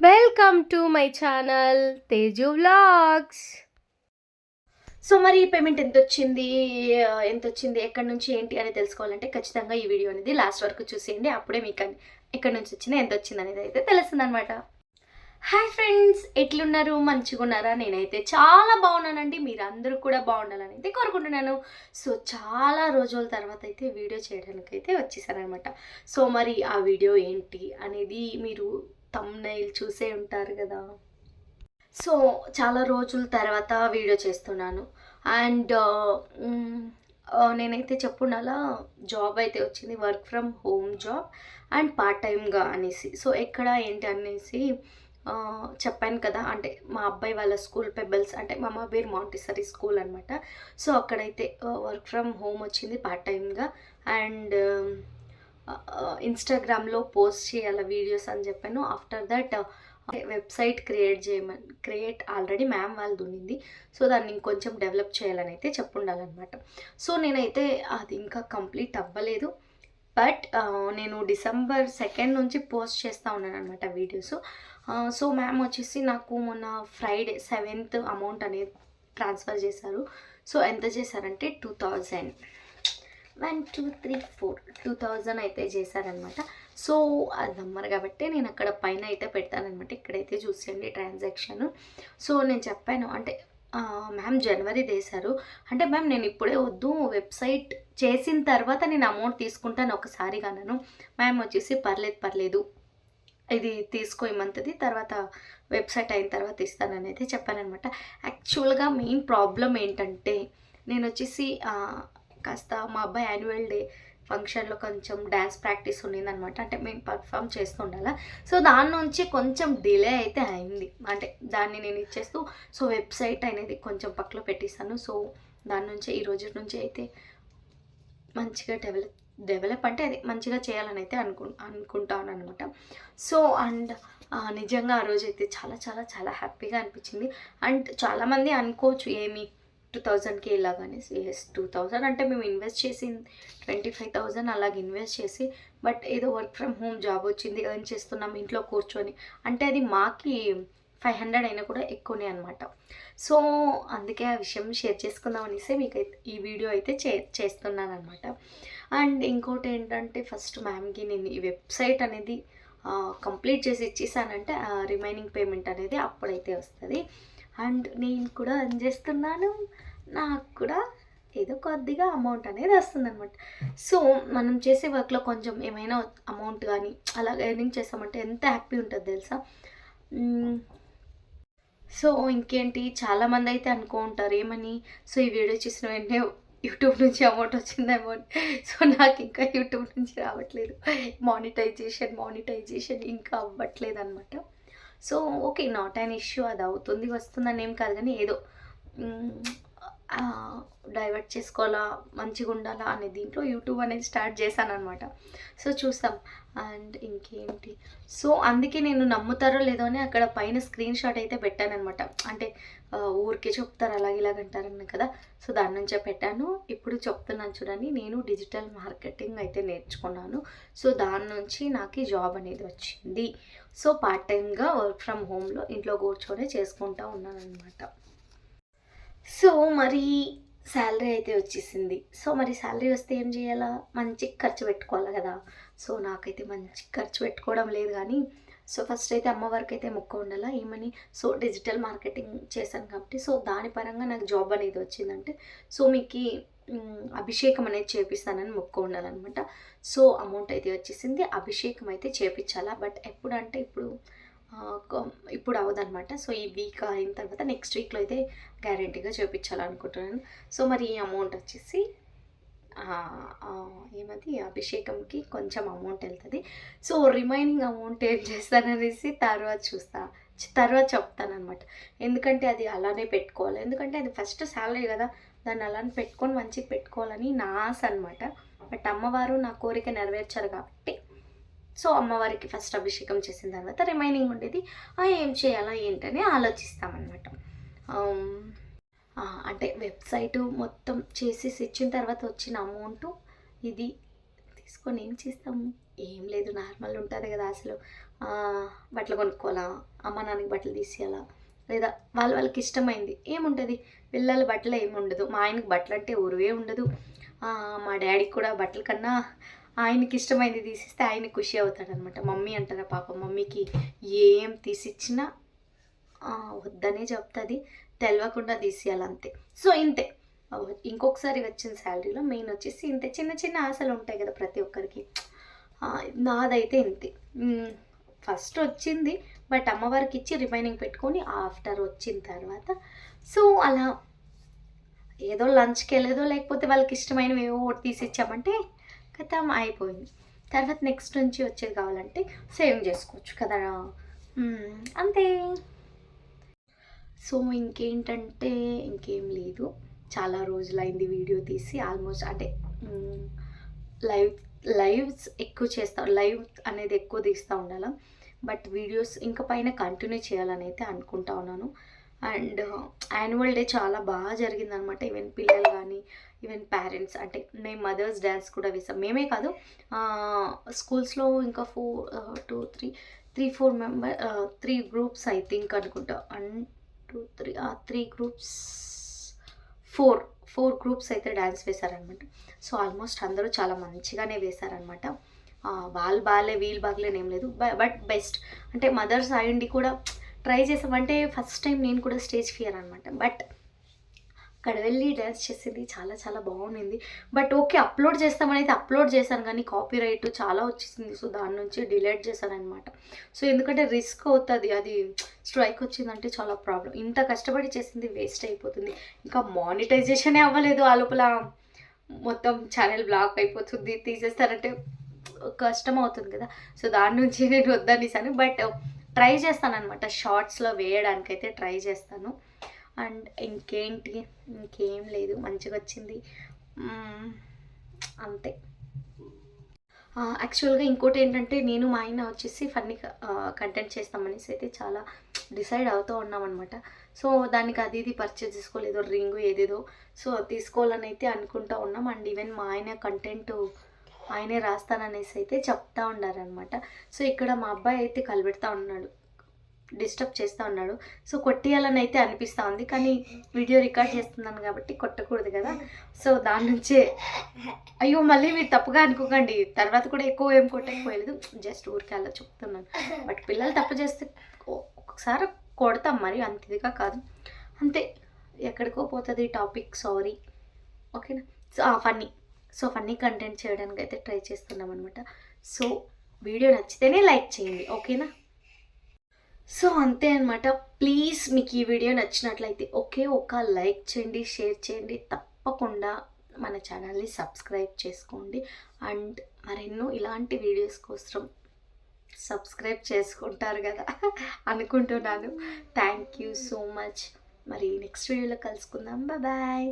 Welcome to my channel Teju vlogs so మరి ఈ payment ఎంత వచ్చింది ఎంత వచ్చింది ఎక్కడి నుంచి ఏంటి అని తెలుసుకోవాలంటే ఖచ్చితంగా ఈ వీడియో అనేది లాస్ట్ వరకు చూసేయండి. అప్పుడే మీకు ఎక్కడి నుంచి వచ్చింది ఎంత వచ్చింది అనేది అయితే తెలుస్తుంది అనమాట హాయ్ ఫ్రెండ్స్ ఎట్లున్నారు? మంచిగా ఉన్నారా? నేనైతే చాలా బాగున్నానండి. మీరందరూ కూడా బాగుండాలని అయితే కోరుకుంటున్నాను. సో చాలా రోజుల తర్వాత అయితే వీడియో చేయడానికి అయితే వచ్చేసారనమాట సో మరి ఆ వీడియో ఏంటి అనేది మీరు తమ్నైల్ చూసే ఉంటారు కదా. సో చాలా రోజుల తర్వాత వీడియో చేస్తున్నాను. అండ్ నేనైతే చెప్పుండాలా జాబ్ అయితే వచ్చింది work from home job and part టైమ్గా అనేసి. సో ఎక్కడ ఏంటి అనేసి చెప్పాను కదా. అంటే మా అబ్బాయి వాళ్ళ స్కూల్ పెబల్స్ అంటే మా అమ్మ పేరు మాంటిసరీ స్కూల్ అనమాట సో అక్కడైతే వర్క్ ఫ్రమ్ హోమ్ వచ్చింది పార్ట్ టైమ్గా అండ్ ఇన్స్టాగ్రామ్లో పోస్ట్ చేయాలి వీడియోస్ అని చెప్పాను. ఆఫ్టర్ దట్ వెబ్సైట్ క్రియేట్ చేయమని క్రియేట్ ఆల్రెడీ మ్యామ్ వాళ్ళది ఉండింది సో దాన్ని ఇంకొంచెం డెవలప్ చేయాలని అయితే చెప్పుండాలన్నమాట. సో నేనైతే అది ఇంకా కంప్లీట్ అవ్వలేదు. బట్ నేను డిసెంబర్ సెకండ్ నుంచి పోస్ట్ చేస్తూ ఉన్నాను అనమాట వీడియోస్ సో మ్యామ్ వచ్చేసి నాకు మొన్న ఫ్రైడే సెవెంత్ అమౌంట్ అనేది ట్రాన్స్ఫర్ చేశారు. సో ఎంత చేశారంటే two thousand one two three four two thousand అయితే చేశారనమాట. సో అది నమ్మరు కాబట్టి నేను అక్కడ పైన అయితే పెడతానమాట ఇక్కడైతే చూసేయండి ట్రాన్సాక్షన్. సో నేను చెప్పాను అంటే మ్యామ్ జనవరి వేశారు అంటే మ్యామ్ నేను ఇప్పుడే వద్దు వెబ్సైట్ చేసిన తర్వాత నేను అమౌంట్ తీసుకుంటాను ఒకసారిగా నన్ను మ్యామ్ వచ్చేసి పర్లేదు పర్లేదు. ఇది తీసుకో తర్వాత వెబ్సైట్ అయిన తర్వాత ఇస్తానని అయితే చెప్పానమాట యాక్చువల్గా మెయిన్ ప్రాబ్లం ఏంటంటే నేను వచ్చేసి కాస్త మా అబ్బాయి యాన్యువల్ డే ఫంక్షన్లో కొంచెం డ్యాన్స్ ప్రాక్టీస్ ఉండిందనమాట అంటే మేము పర్ఫామ్ చేస్తుండాలా. సో దాని నుంచి కొంచెం డిలే అయితే అయింది. అంటే దాన్ని నేను ఇచ్చేస్తూ సో వెబ్సైట్ అనేది కొంచెం పక్కలో పెట్టేశాను. సో దాని నుంచి ఈ రోజు నుంచి అయితే మంచిగా డెవలప్ డెవలప్ అంటే అది మంచిగా చేయాలని అయితే అనుకు అనుకుంటాను అనమాట సో అండ్ నిజంగా ఆ రోజు అయితే చాలా చాలా చాలా హ్యాపీగా అనిపించింది. అండ్ చాలామంది అనుకోవచ్చు ఏమి టూ థౌజండ్కి ఇలాగనేసి ఎస్ టూ థౌజండ్ అంటే మేము ఇన్వెస్ట్ చేసి ట్వంటీ ఫైవ్ థౌజండ్ అలాగ ఇన్వెస్ట్ చేసి బట్ ఏదో వర్క్ ఫ్రమ్ హోమ్ జాబ్ వచ్చింది ఎర్న్ చేస్తున్నాం ఇంట్లో కూర్చొని. అంటే అది మాకి ఫైవ్ హండ్రెడ్ అయినా కూడా ఎక్కువనే అనమాట సో అందుకే ఆ విషయం షేర్ చేసుకుందాం అనేసి మీకు అయితే ఈ వీడియో అయితే చే చేస్తున్నాను అనమాట అండ్ ఇంకోటి ఏంటంటే ఫస్ట్ మ్యామ్కి నేను ఈ వెబ్సైట్ అనేది కంప్లీట్ చేసి ఇచ్చేసానంటే రిమైనింగ్ పేమెంట్ అనేది అప్పుడైతే వస్తుంది. అండ్ నేను కూడా ఎర్న్ చేస్తున్నాను. నాకు కూడా ఏదో కొద్దిగా అమౌంట్ అనేది వస్తుంది అనమాట సో మనం చేసే వర్క్లో కొంచెం ఏమైనా అమౌంట్ కానీ అలా ఎర్నింగ్ చేస్తామంటే ఎంత హ్యాపీ ఉంటుంది తెలుసా? సో ఇంకేంటి? చాలామంది అయితే అనుకో ఉంటారు ఏమని? సో ఈ వీడియో చూసిన వెంటనే యూట్యూబ్ నుంచి అమౌంట్ వచ్చిందేమో అమౌంట్ సో నాకు ఇంకా యూట్యూబ్ నుంచి రావట్లేదు. మానిటైజేషన్ మానిటైజేషన్ ఇంకా అవ్వట్లేదు అనమాట so okay not an issue అది అవుతుంది వస్తుందని ఏం కాదు కానీ ఏదో డైవర్ట్ చేసుకోవాలా మంచిగా ఉండాలా అనే దీంట్లో యూట్యూబ్ అనేది స్టార్ట్ చేశాను అనమాట సో చూస్తాం. అండ్ ఇంకేంటి? సో అందుకే నేను నమ్ముతారో లేదో అని అక్కడ పైన స్క్రీన్ షాట్ అయితే పెట్టాను అనమాట అంటే ఊరికే చెప్తారు అలాగే ఇలాగ అంటారని కదా. సో దాని నుంచే పెట్టాను. ఇప్పుడు చెప్తున్నాను చూడండి. నేను డిజిటల్ మార్కెటింగ్ అయితే నేర్చుకున్నాను. సో దాని నుంచి నాకు జాబ్ అనేది వచ్చింది. సో పార్ట్ టైంగా వర్క్ ఫ్రమ్ హోమ్లో ఇంట్లో కూర్చొని చేసుకుంటా ఉన్నాను అనమాట సో మరి శాలరీ అయితే వచ్చేసింది. సో మరి శాలరీ వస్తే ఏం చేయాలా? మంచి ఖర్చు పెట్టుకోవాలి కదా? సో నాకైతే మంచి ఖర్చు పెట్టుకోవడం లేదు కానీ సో ఫస్ట్ అయితే అమ్మ వరకు అయితే మొక్క ఉండాలా? ఏమని? సో డిజిటల్ మార్కెటింగ్ చేశాను కాబట్టి సో దాని పరంగా నాకు జాబ్ అనేది వచ్చిందంటే సో మీకు అభిషేకం అనేది చేపిస్తానని మొక్క ఉండాలన్నమాట. సో అమౌంట్ అయితే వచ్చేసింది. అభిషేకం అయితే చేపించాలా బట్ ఎప్పుడంటే ఇప్పుడు ఇప్పుడు అవ్వదన్నమాట సో ఈ వీక్ అయిన తర్వాత నెక్స్ట్ వీక్లో అయితే గ్యారంటీగా చూపించాలనుకుంటున్నాను సో మరి ఈ అమౌంట్ వచ్చేసి ఏమది? అభిషేకంకి కొంచెం అమౌంట్ వెళ్తుంది. సో రిమైనింగ్ అమౌంట్ ఏం చేస్తాననేసి తర్వాత చూస్తా. తర్వాత చెప్తానమాట ఎందుకంటే అది అలానే పెట్టుకోవాలి. ఎందుకంటే అది ఫస్ట్ శాలరీ కదా. దాన్ని అలానే పెట్టుకొని మంచిగా పెట్టుకోవాలని నా ఆశ అనమాట బట్ అమ్మవారు నా కోరిక నెరవేర్చారు కాబట్టి సో అమ్మవారికి ఫస్ట్ అభిషేకం చేసిన తర్వాత రిమైనింగ్ ఉండేది ఆ, ఏం చేయాలా ఏంటని ఆలోచిస్తామన్నమాట. అంటే వెబ్సైట్ మొత్తం చేసేసి ఇచ్చిన తర్వాత వచ్చిన అమౌంట్ ఇది తీసుకొని ఏం చేస్తాము? ఏం లేదు నార్మల్ ఉంటుంది కదా అసలు. బట్టలు కొనుక్కోవాలా? అమ్మ నాన్నకి బట్టలు తీసేయాలా? లేదా వాళ్ళ వాళ్ళకి ఇష్టమైంది ఏముంటుంది? పిల్లల బట్టలు ఏమి ఉండదు మా ఆయనకి బట్టలు అంటే ఊరువే ఉండదు. మా డాడీకి కూడా బట్టల కన్నా ఆయనకి ఇష్టమైంది తీసిస్తే ఆయన ఖుషి అవుతాడనమాట. మమ్మీ అంటారా పాప మమ్మీకి ఏం తీసిచ్చినా వద్దనే చెప్తుంది తెలవకుండా తీసేయాలంతే సో ఇంతే. ఇంకొకసారి వచ్చిన శాలరీలో మెయిన్ వచ్చేసి ఇంతే. చిన్న చిన్న ఆశలు ఉంటాయి కదా ప్రతి ఒక్కరికి. నాదైతే ఇంతే. ఫస్ట్ వచ్చింది బట్ అమ్మవారికి ఇచ్చి రిమైనింగ్ పెట్టుకొని ఆఫ్టర్ వచ్చిన తర్వాత సో అలా ఏదో లంచ్కి వెళ్ళేదో లేకపోతే వాళ్ళకి ఇష్టమైనవి ఏవో ఒకటి తీసి ఇచ్చామంటే కథం అయిపోయింది. తర్వాత నెక్స్ట్ నుంచి వచ్చేది కావాలంటే సేవ్ చేసుకోవచ్చు కదా. అంతే. సో ఇంకేంటంటే ఇంకేం లేదు. చాలా రోజులైంది వీడియో తీసి ఆల్మోస్ట్ అంటే లైవ్ లైవ్స్ ఎక్కువ చేస్తా లైవ్ అనేది ఎక్కువ తీస్తూ ఉండాలి. బట్ వీడియోస్ ఇంకా పైన కంటిన్యూ చేయాలని అయితే అనుకుంటా ఉన్నాను. అండ్ యాన్యువల్ డే చాలా బాగా జరిగిందనమాట. ఈవెన్ పిల్లలు కానీ ఈవెన్ పేరెంట్స్ అంటే మేము మదర్స్ డ్యాన్స్ కూడా వేసాం. మేమే కాదు స్కూల్స్లో ఇంకా four two three three four member three groups I think అనుకుంటా. And two three three groups four four groups అయితే డ్యాన్స్ వేశారనమాట. సో ఆల్మోస్ట్ అందరూ చాలా మంచిగానే వేశారనమాట. వాళ్ళు బాగాలే వీళ్ళు బాగలేనేం ఏం లేదు బట్ బెస్ట్. అంటే మదర్స్ అయ్యండి కూడా ట్రై చేసామంటే ఫస్ట్ టైం నేను కూడా స్టేజ్ ఫియర్ అనమాట బట్ అక్కడ వెళ్ళి డ్యాన్స్ చేసింది. చాలా చాలా బాగుంది బట్ ఓకే అప్లోడ్ చేస్తామని అయితే అప్లోడ్ చేశాను. కానీ కాపీ రైట్ చాలా వచ్చేసింది. సో దాని నుంచి డిలీట్ చేశాను సో ఎందుకంటే రిస్క్ అవుతుంది. అది స్ట్రైక్ వచ్చిందంటే చాలా ప్రాబ్లం. ఇంత కష్టపడి చేసింది వేస్ట్ అయిపోతుంది. ఇంకా మానిటైజేషనే అవ్వలేదు ఆ లోపల. మొత్తం ఛానల్ బ్లాక్ అయిపోతుంది. తీసేస్తారంటే కష్టం అవుతుంది కదా. సో దాని నుంచి నేను వద్దనిసాను. బట్ ట్రై చేస్తాను అనమాట షార్ట్స్లో వేయడానికి అయితే ట్రై చేస్తాను. అండ్ ఇంకేంటి? ఇంకేం లేదు. మంచిగా వచ్చింది. అంతే. యాక్చువల్గా ఇంకోటి ఏంటంటే నేను మా ఆయన వచ్చేసి ఫన్నీ కంటెంట్ చేస్తామనేసి అయితే చాలా డిసైడ్ అవుతూ ఉన్నాం అనమాట సో దానికి అది ఇది పర్చేజ్ చేసుకోలేదో. రింగ్ ఏదేదో. సో తీసుకోవాలని అయితే అనుకుంటా ఉన్నాం. అండ్ ఈవెన్ మా ఆయన కంటెంట్ ఆయనే రాస్తాననేసి అయితే చెప్తా ఉన్నారనమాట సో ఇక్కడ మా అబ్బాయి అయితే కలబెడతా ఉన్నాడు. డిస్టర్బ్ చేస్తూ ఉన్నాడు. సో కొట్టేయాలని అయితే అనిపిస్తూ ఉంది. కానీ వీడియో రికార్డ్ చేస్తున్నాను కాబట్టి కొట్టకూడదు కదా. సో దాని నుంచే అయ్యో మళ్ళీ మీరు తప్పుగా అనుకోకండి. తర్వాత కూడా ఎక్కువ ఏం కొట్టకపోయలేదు. జస్ట్ ఊరికి అలా చెప్తున్నాను. బట్ పిల్లలు తప్పు చేస్తే ఒకసారి ఒక్కొక్కసారి కొడతాం. మరి అంత ఇదిగా కాదు. అంతే. ఎక్కడికో పోతుంది టాపిక్. సారీ. ఓకేనా? So funny. So funny content చేయడానికి అయితే ట్రై చేస్తున్నాం అనమాట సో వీడియో నచ్చితేనే లైక్ చేయండి ఓకేనా? సో అంతే అనమాట ప్లీజ్ మీకు ఈ వీడియో నచ్చినట్లయితే ఒకే ఒక లైక్ చేయండి షేర్ చేయండి. తప్పకుండా మన ఛానల్ని సబ్స్క్రైబ్ చేసుకోండి. అండ్ మరెన్నో ఇలాంటి వీడియోస్ కోసం సబ్స్క్రైబ్ చేసుకుంటారు కదా అనుకుంటున్నాను. Thank you so much. మరి నెక్స్ట్ వీడియోలో కలుసుకుందాం. బాయ్.